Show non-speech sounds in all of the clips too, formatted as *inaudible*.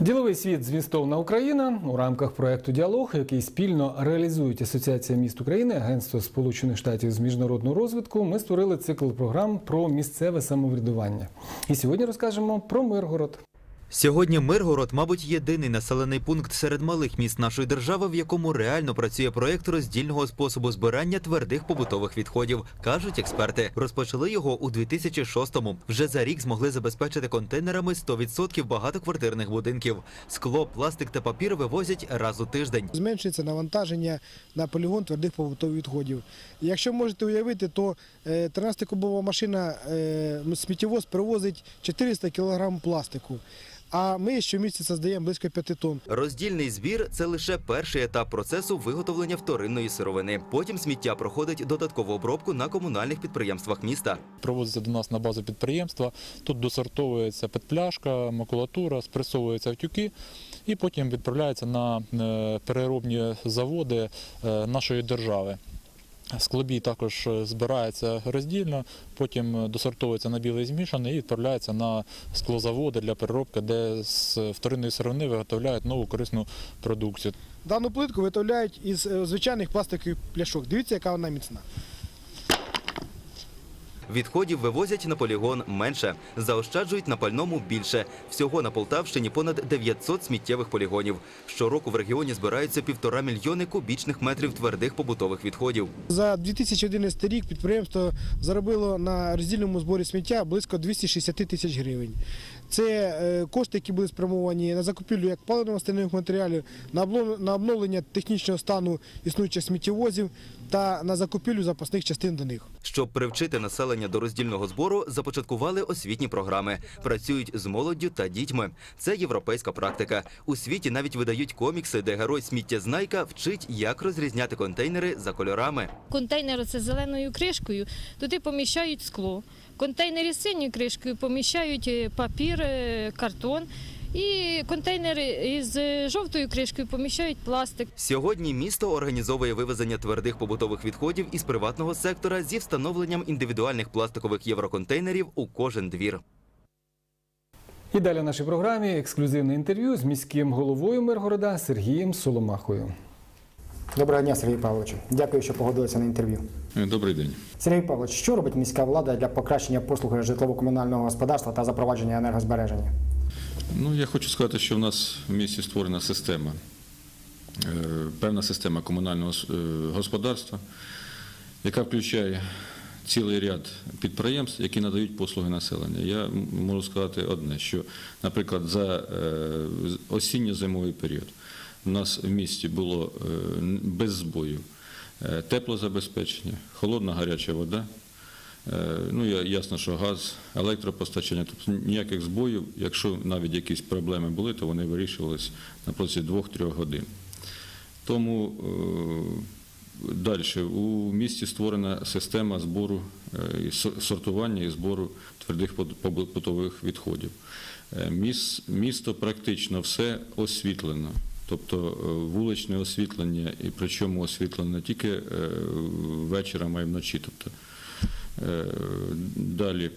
Діловий світ змістовна Україна у рамках проекту Діалог, який спільно реалізують Асоціація міст України, Агентство Сполучених Штатів з міжнародного розвитку. Ми створили цикл програм про місцеве самоврядування. І сьогодні розкажемо про Миргород. Сьогодні Миргород, мабуть, єдиний населений пункт серед малих міст нашої держави, в якому реально працює проект роздільного способу збирання твердих побутових відходів, кажуть експерти. Розпочали його у 2006-му. Вже за рік змогли забезпечити контейнерами 100% багатоквартирних будинків. Скло, пластик та папір вивозять раз у тиждень. Зменшується навантаження на полігон твердих побутових відходів. Якщо можете уявити, то е, 13-кубова машина е, сміттєвоз привозить 400 кг пластику, а ми щомісяця здаємо близько 5 тонн. Роздільний збір це лише перший етап процесу виготовлення вторинної сировини. Потім сміття проходить додаткову обробку на комунальних підприємствах міста. Привозиться до нас на базу підприємства. Тут досортовується петпляшка, макулатура, спресовуються втюки і потім відправляється на е, переробні заводи е, нашої держави. Склобій також е, збирається роздільно, потім досортовується на білий змішаний і відправляється на склозаводи для переробки, де з вторинної сировини виготовляють нову корисну продукцію. Дану плитку виготовляють із е, звичайних пластикових пляшок. Дивіться, яка вона міцна. Відходів вивозять на полігон менше, заощаджують на пальному більше. Всього на Полтавщині понад 900 сміттєвих полігонів. Щороку в регіоні збираються півтора мільйони кубічних метрів твердих побутових відходів. За 2011 рік підприємство заробило на роздільному зборі сміття близько 260 тисяч гривень. Це е, кошти, які були спрямовані на закупівлю як паливно-мастильних матеріалів, на на обновлення технічного стану існуючих сміттєвозів та на закупівлю запасних частин до них. Щоб привчити населення до роздільного збору, започаткували освітні програми. Працюють з молоддю та дітьми. Це європейська практика. У світі навіть видають комікси, де герой сміттєзнайка вчить, як розрізняти контейнери за кольорами. Контейнер з зеленою кришкою, туди поміщають скло. Контейнери з синьою кришкою поміщають е, папір, картон. І контейнери із жовтою кришкою поміщають пластик. Сьогодні місто організовує вивезення твердих побутових відходів із приватного сектора зі встановленням індивідуальних пластикових євроконтейнерів у кожен двір. І далі в нашій програмі ексклюзивне інтерв'ю з міським головою Миргорода Сергієм Соломахою. Доброго дня, Сергій Павлович. Дякую, що погодилися на інтерв'ю. Е, Добрий день. Сергій Павлович, що робить міська влада для покращення послуги житлово-комунального господарства та запровадження енергозбереження? Ну, я хочу сказати, що в нас в місті створена система, е, певна система комунального е, господарства, яка включає цілий ряд підприємств, які надають послуги населенню. Я можу сказати одне, що, наприклад, за осінньо-зимовий період у нас в місті було е, без збоїв е, теплозабезпечення, холодна гаряча вода. Е, Ну, ясно, що газ, електропостачання, тобто ніяких збоїв, якщо навіть якісь проблеми були, то вони вирішувалися на протязі 2-3 годин. Тому далі у місті створена система збору сортування і збору твердих поб- побутових відходів. Місто практично все освітлено. Тобто е, вуличне освітлення, і причому освітлено не тільки е, вечором, а й вночі. Тобто, Е, Далі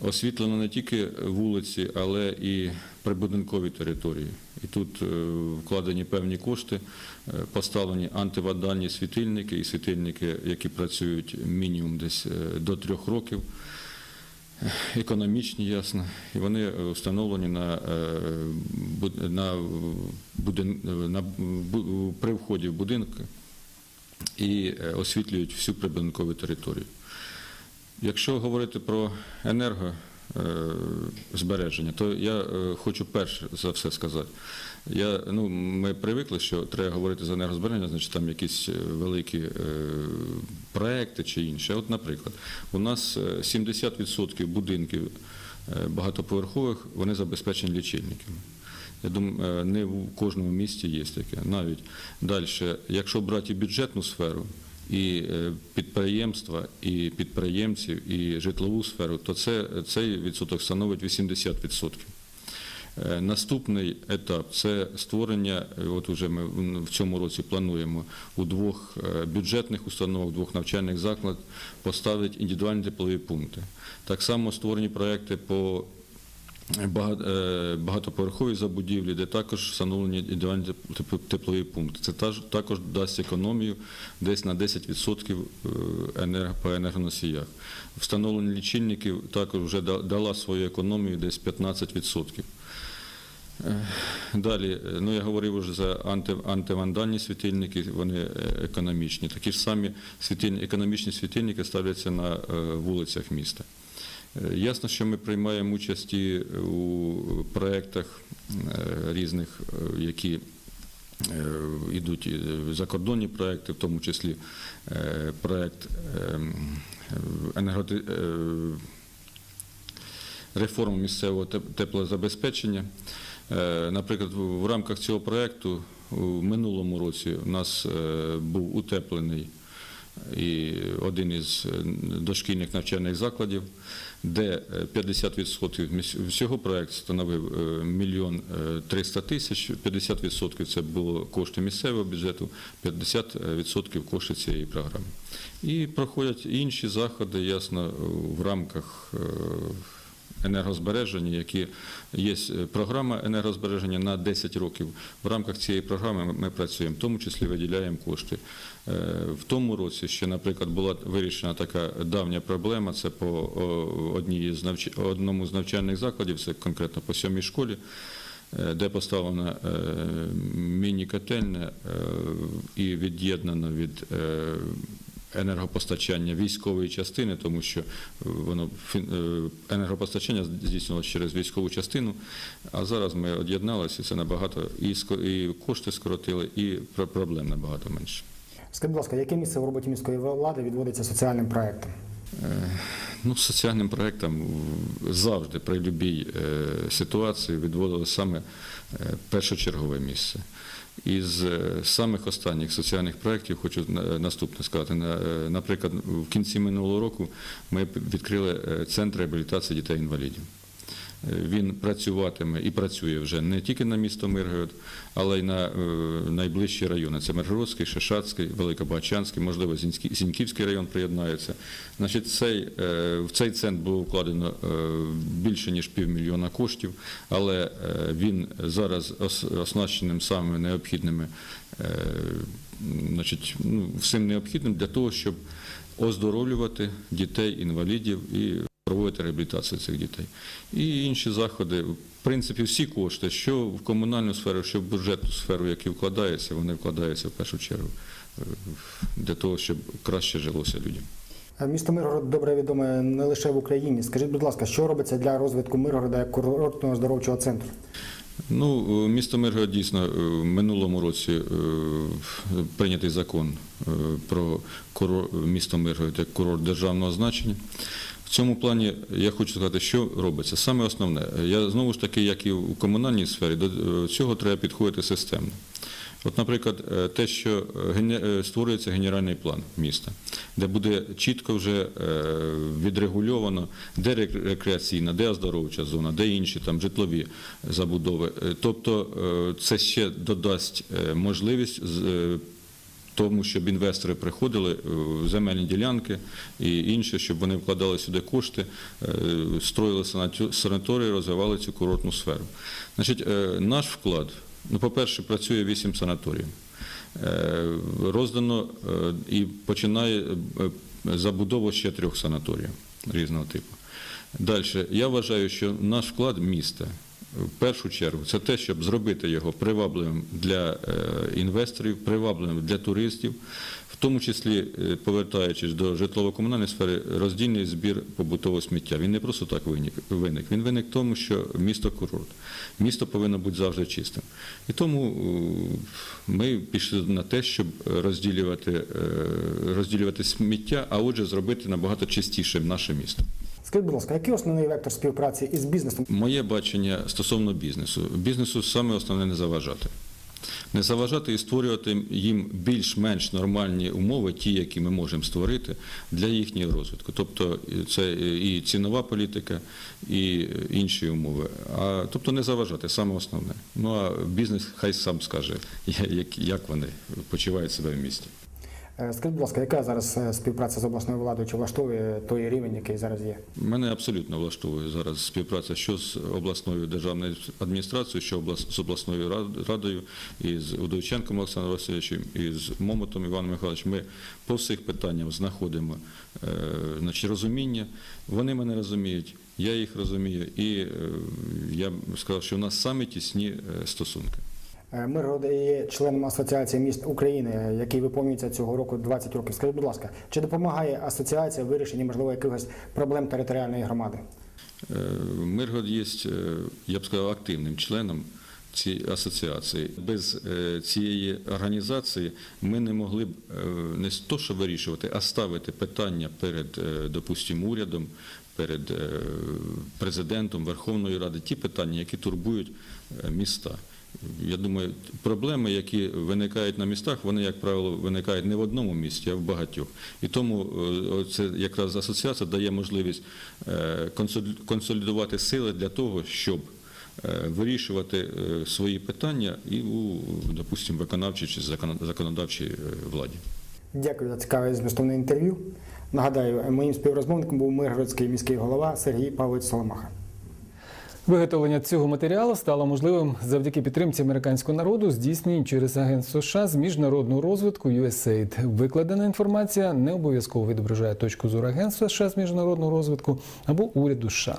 освітлено не тільки вулиці, але і прибудинкові території. І тут вкладені певні кошти, поставлені антивандальні світильники і світильники, які працюють мінімум десь до трьох років. Економічні, ясно, і вони е, встановлені на, е, на, будин, на, при вході в будинки і е, освітлюють всю прибудинкову територію. Якщо говорити про енергозбереження, то я е, хочу перше за все сказати. Я, ну, ми привикли, що треба говорити за енергозбереження, значить там якісь е, великі е, проекти чи інше. От, наприклад, у нас е, 70% будинків е, багатоповерхових вони забезпечені лічильниками. Я думаю, е, не в кожному місті є таке. Навіть далі, якщо брати бюджетну сферу, і е, підприємства, і підприємців, і житлову сферу, то це, цей відсоток становить 80%. Е, Наступний етап це створення. От уже ми в- цьому році плануємо у двох е, бюджетних установах, двох навчальних закладах поставити індивідуальні теплові пункти. Так само створені проекти по багатоповерхові забудівлі, де також встановлені індивідуальні теплові пункти. Це також дасть економію десь на 10% е, енерго- по енергоносіях. Встановлення лічильників також вже дала свою економію десь 15%. Е, Далі, е, ну я говорив вже за анти, антивандальні світильники, вони е, економічні. Такі ж самі світильні, економічні світильники ставляться на е, вулицях міста. Е, Ясно, що ми приймаємо участь у проєктах е, різних, е, які йдуть закордонні проекти, в тому числі проект ем, енерготи- місцевого теплозабезпечення. Наприклад, в в рамках цього проєкту у минулому році у нас був утеплений і один із дошкільних навчальних закладів, де е, 50% всього проєкту становив 1 мільйон е, 300 тисяч, 50% це було кошти місцевого бюджету, 50% кошти цієї програми. І проходять інші заходи, ясно, в рамках е, енергозбереження, які є е, програма енергозбереження на 10 років. В рамках цієї програми ми- працюємо, в тому числі виділяємо кошти. Е, В тому році ще, наприклад, була вирішена така давня проблема. Це по одній з навч- одному з навчальних закладів, це конкретно по сьомій школі. е, Де поставлена міні-котельня і від'єднана від енергопостачання військової частини, тому що е, воно е, енергопостачання здійснювалося через військову частину. А зараз ми об'єдналися, і це набагато і кошти скоротили, і проблем набагато менше. Скажіть, будь ласка, яке місце в роботі міської влади відводиться соціальним проектам? Ну, соціальним проектам завжди при будь-якій ситуації відводили саме е, першочергове місце. Із е, самих останніх соціальних проєктів хочу наступне сказати. Е, Наприклад, в кінці минулого року ми відкрили е, центр реабілітації дітей-інвалідів. Він працюватиме і працює вже не тільки на місто Миргород, але й на е, найближчі райони. Це Миргородський, Шишацький, Великобачанський, можливо, Зіньківський район приєднається. Значить, цей, е, в цей центр було вкладено е, більше ніж півмільйона коштів, але він зараз оснащеним самими необхідними, значить, ну, всім необхідним для того, щоб оздоровлювати дітей, інвалідів і проводити реабілітацію цих дітей. І інші заходи. В принципі, всі кошти, що в комунальну сферу, що в бюджетну сферу, які вкладаються, вони вкладаються в першу чергу е, для того, щоб краще жилося людям. Е, Місто Миргород добре відоме не лише в Україні. Скажіть, будь ласка, що робиться для розвитку Миргорода як курортного оздоровчого центру? Ну, е, місто Миргород дійсно в минулому році прийнятий закон про місто Миргород як курорт державного значення. В цьому плані я хочу сказати, що робиться. Саме основне, я знову ж таки, як і в комунальній сфері, до е, цього треба підходити системно. От, наприклад, е, те, що е, створюється генеральний план міста, де буде чітко вже відрегульовано, де рекреаційна, де оздоровча зона, де інші там житлові забудови. Тобто це ще додасть можливість тому, щоб інвестори приходили е, в земельні ділянки і інше, щоб вони вкладали сюди кошти, е, строїли санаторії, розвивали цю курортну сферу. Значить, е, наш вклад, ну, по-перше, працює вісім санаторіїв. Е, Роздано е, і починає е, забудова ще трьох санаторіїв різного типу. Далі, я вважаю, що наш вклад міста в першу чергу це те, щоб зробити його привабливим для е, інвесторів, привабливим для туристів, в тому числі, е, повертаючись до житлово-комунальної сфери, роздільний збір побутового сміття. Він не просто так виник. Він виник в тому, що місто курорт. Місто повинно бути завжди чистим. І тому е, ми пішли на те, щоб розділювати, розділювати сміття, а отже, зробити набагато чистішим наше місто. Скажіть, будь ласка, який основний вектор співпраці із бізнесом? Моє бачення стосовно бізнесу. Бізнесу саме основне не заважати. Не заважати і створювати їм більш-менш нормальні умови, ті, які ми можемо створити для їхнього розвитку. Тобто це і цінова політика, і інші умови. А, тобто не заважати, саме основне. Ну а бізнес хай сам скаже, *laughs* як, як вони почувають себе в місті. Е, Скажіть, будь ласка, яка зараз е, співпраця з обласною владою чи влаштовує той рівень, який зараз є? Мене абсолютно влаштовує зараз співпраця що з обласною державною адміністрацією, що з обласною радою, і з Удовиченком Олександром Васильовичем, і з Момотом Іваном Михайловичем. Ми по всіх питаннях знаходимо е, значить, розуміння. Вони мене розуміють, я їх розумію, і я сказав, що в нас саме тісні стосунки. Е, Миргород є членом Асоціації міст України, який виповнюється цього року 20 років. Скажіть, будь ласка, чи допомагає асоціація в вирішенні, можливо, якихось проблем територіальної громади? Е, Миргород є, е, я б сказав, активним членом цієї асоціації. Без цієї організації ми не могли б не то, що вирішувати, а ставити питання перед, допустимо, урядом, перед президентом Верховної Ради, ті питання, які турбують міста. Я думаю, проблеми, які виникають на містах, вони, як правило, виникають не в одному місті, а в багатьох. І тому е, це якраз асоціація дає можливість е, консолідувати сили для того, щоб е, вирішувати свої питання і у, допустимо, виконавчій чи закон- законодавчій владі. Дякую за цікаве змістовне інтерв'ю. Нагадаю, моїм співрозмовником був Миргородський міський голова Сергій Павлович Соломаха. Виготовлення цього матеріалу стало можливим завдяки підтримці американського народу, здійсненій через Агентство США з міжнародного розвитку USAID. Викладена інформація не обов'язково відображає точку зору Агентства США з міжнародного розвитку або уряду США.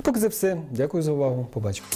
І поки за все. Дякую за увагу. Побачимо.